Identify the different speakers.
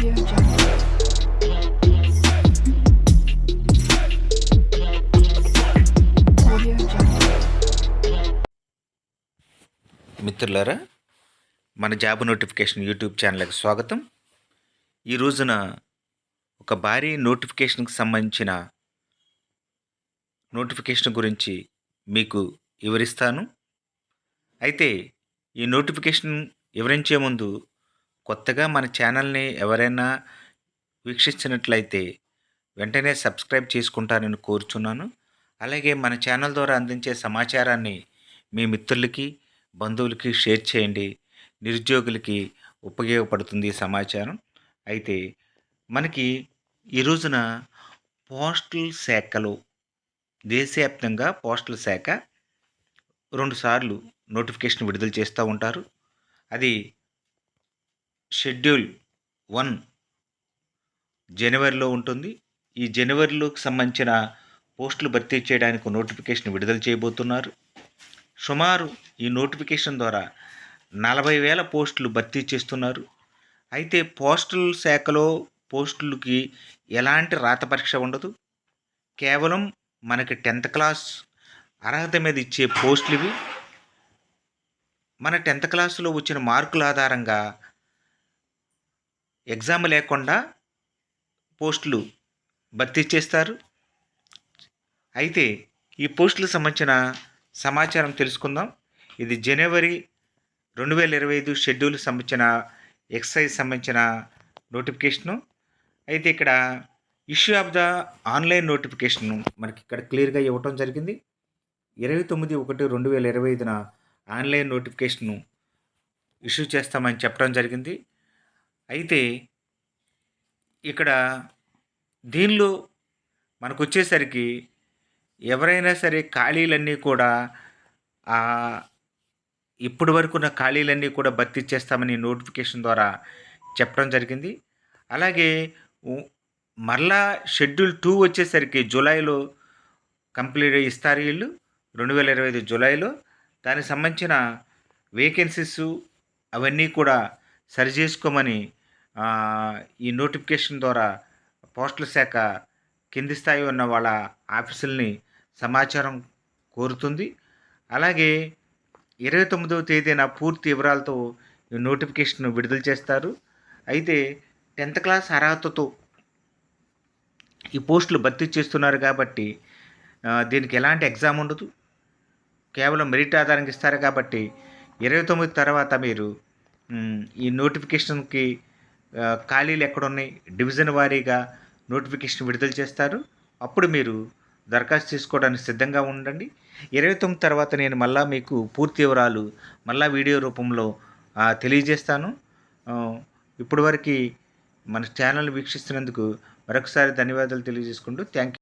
Speaker 1: మిత్రులారా మన job notification YouTube ఛానల్కి స్వాగతం. ఈ రోజున ఒక భారీ నోటిఫికేషన్కి సంబంధించిన నోటిఫికేషన్ గురించి మీకు వివరిస్తాను. అయితే ఈ నోటిఫికేషన్ వివరించే ముందు కొత్తగా మన ఛానల్ని ఎవరైనా వీక్షించినట్లయితే వెంటనే సబ్స్క్రైబ్ చేసుకుంటారని కోరుచున్నాను. అలాగే మన ఛానల్ ద్వారా అందించే సమాచారాన్ని మీ మిత్రులకి బంధువులకి షేర్ చేయండి. నిరుద్యోగులకి ఉపయోగపడుతుంది ఈ సమాచారం. అయితే మనకి ఈ రోజున పోస్టల్ శాఖలో దేశవ్యాప్తంగా పోస్టల్ శాఖ రెండుసార్లు నోటిఫికేషన్ విడుదల చేస్తూ ఉంటారు. అది షెడ్యూల్ వన్ జనవరిలో ఉంటుంది. ఈ జనవరిలోకి సంబంధించిన పోస్టులు భర్తీ చేయడానికి నోటిఫికేషన్ విడుదల చేయబోతున్నారు. సుమారు ఈ నోటిఫికేషన్ ద్వారా నలభై వేల పోస్టులు భర్తీ చేస్తున్నారు. అయితే పోస్టల్ శాఖలో పోస్టులకి ఎలాంటి రాత పరీక్ష ఉండదు. కేవలం మనకి టెన్త్ క్లాస్ అర్హత మీద ఇచ్చే పోస్టులు ఇవి. మన టెన్త్ క్లాసులో వచ్చిన మార్కుల ఆధారంగా ఎగ్జామ్ లేకుండా పోస్టులు భర్తీ చేస్తారు. అయితే ఈ పోస్టులకు సంబంధించిన సమాచారం తెలుసుకుందాం. ఇది జనవరి రెండు వేల ఇరవై ఐదు షెడ్యూల్ సంబంధించిన ఎక్సైజ్ సంబంధించిన నోటిఫికేషను. అయితే ఇక్కడ issue of the online notification మనకి ఇక్కడ క్లియర్గా ఇవ్వటం జరిగింది. ఇరవై తొమ్మిది ఒకటి రెండు వేల ఇరవై ఐదున ఆన్లైన్ నోటిఫికేషను ఇష్యూ చేస్తామని చెప్పడం జరిగింది. అయితే ఇక్కడ దీనిలో మనకు వచ్చేసరికి ఎవరైనా సరే ఖాళీలన్నీ కూడా ఇప్పటి వరకు ఉన్న ఖాళీలన్నీ కూడా భర్తీ చేస్తామని నోటిఫికేషన్ ద్వారా చెప్పడం జరిగింది. అలాగే మరలా షెడ్యూల్ టూ వచ్చేసరికి జూలైలో కంప్లీట్ ఇస్తారు వీళ్ళు. రెండు వేల ఇరవై ఐదు జూలైలో. దానికి సంబంధించిన వేకెన్సీస్ అవన్నీ కూడా సరి చేసుకోమని ఈ నోటిఫికేషన్ ద్వారా పోస్టల్ శాఖ కింది స్థాయి ఉన్న వాళ్ళ ఆఫీసుల్ని సమాచారం కోరుతుంది. అలాగే ఇరవై తొమ్మిదవ తేదీన పూర్తి వివరాలతో ఈ నోటిఫికేషన్ విడుదల చేస్తారు. అయితే టెన్త్ క్లాస్ అర్హతతో ఈ పోస్టులు భర్తీ చేస్తున్నారు కాబట్టి దీనికి ఎలాంటి ఎగ్జామ్ ఉండదు. కేవలం మెరిట్ ఆధారంగా ఇస్తారు కాబట్టి ఇరవై తొమ్మిది తర్వాత మీరు ఈ నోటిఫికేషన్కి ఖాళీలు ఎక్కడున్నాయి? డివిజన్ వారీగా నోటిఫికేషన్ విడుదల చేస్తారు. అప్పుడు మీరు దరఖాస్తు చేసుకోవడానికి సిద్ధంగా ఉండండి. ఇరవై తొమ్మిది తర్వాత నేను మళ్ళా మీకు పూర్తి వివరాలు మళ్ళా వీడియో రూపంలో తెలియజేస్తాను. ఇప్పటివరకు మన ఛానల్ వీక్షిస్తున్నందుకు మరొకసారి ధన్యవాదాలు తెలియజేసుకుంటూ థ్యాంక్ యూ.